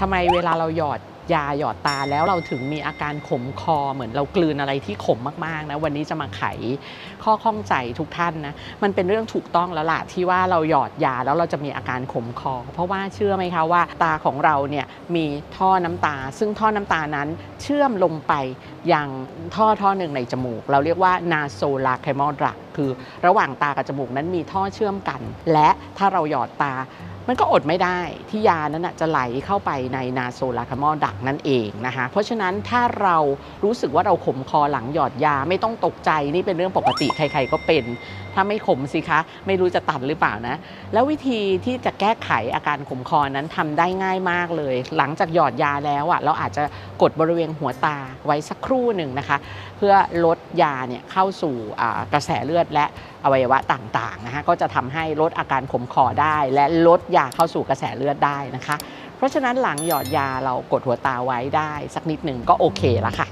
ทำไมเวลาเราหยอดยาหยอดตาแล้วเราถึงมีอาการขมคอเหมือนเรากลืนอะไรที่ขมมากๆนะวันนี้จะมาไขข้อข้องใจทุกท่านนะมันเป็นเรื่องถูกต้องแล้วล่ะที่ว่าเราหยอดยาแล้วเราจะมีอาการขมคอ เพราะว่าเชื่อไหมคะว่า ตาของเราเนี่ยมีท่อน้ำตา ซึ่งท่อน้ำตานั้นเชื่อมลงไปยังท่อท่อหนึ่งในจมูก เราเรียกว่า nasolacrimal duct คือ ระหว่างตากับจมูกนั้นมีท่อเชื่อมกัน และถ้าเราหยอดตา มันก็อดไม่ได้ที่ยานั้นนะจะไหลเข้าไปในนาโซลาคามอดักนั่นเองนะคะเพราะฉะนั้นถ้าเรารู้สึกว่าเราขมคอหลังหยอดยาไม่ต้องตกใจนี่เป็นเรื่องปกติใครๆก็เป็น ถ้าไม่ขมสิคะ ไม่รู้จะตัดหรือเปล่านะ แล้ววิธีที่จะแก้ไขอาการขมคอนั้นทำได้ง่ายมากเลย หลังจากหยอดยาแล้วอะเราอาจจะกดบริเวณหัวตาไว้สักครู่หนึ่งนะคะ เพื่อลดยาเนี่ยเข้าสู่กระแสเลือดและอวัยวะต่างๆนะคะก็จะทำให้ลดอาการขมคอได้และลดยาเข้าสู่กระแสเลือดได้นะคะ เพราะฉะนั้นหลังหยอดยาเรากดหัวตาไว้ได้สักนิดหนึ่งก็โอเคแล้วค่ะ